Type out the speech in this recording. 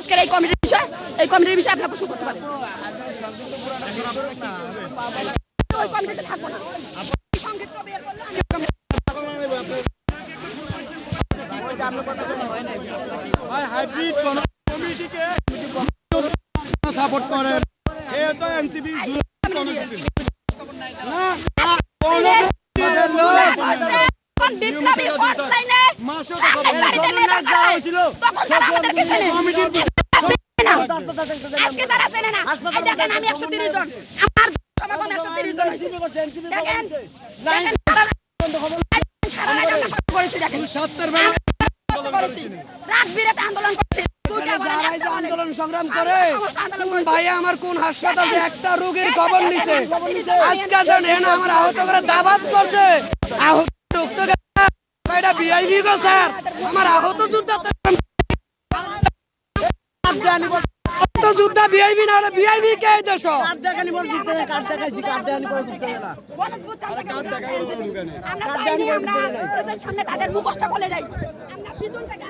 আজকের এই কমিটির বিষয় এই কমিটির বিষয়ে আপনারা প্রশ্ন করতে পারেন। ওই কমিটিতে থাকব না। সংক্ষিপ্ত বের করলে আমি ওই কমিটি- হাইব্রিড কোন কমিটিকে সাপোর্ট করেন। এ তো না সামনে সারিতে মেয়েরা তখন তারা আমাদেরকে চেনে। না। আজকে তারা চেনে না। এই দেখেন আমি 130 জন। আমার সমাগম 130 জন দেখেন, দেখেন, সারা- সারা রাত করেছি, দেখেন। রাত বিরাতে আন্দোলন করেছি। দুইটা বারে যারা এই যে একটা বারে। আন্দোলন সংগ্রাম করে আন্দোলন কোন করেছি। ভাই আমার কোন হাসপাতালে একটা রোগীর খবর নিছে আজকে জানেন আমার আহত করে দাবাত করছে আহত। এটা বিআইবি গো স্যার। আমার আহত যোদ্ধা আহত যোদ্ধা বিআইবি না হলে বিআইবি কে এই দেশ? গণঅভ্যুত্থান থেকে আমরা আসছি। আমরা চাইনি আমরা ওদের সামনে তাদের মুখোশটা খুলে যাই। আমরা পিছন থেকে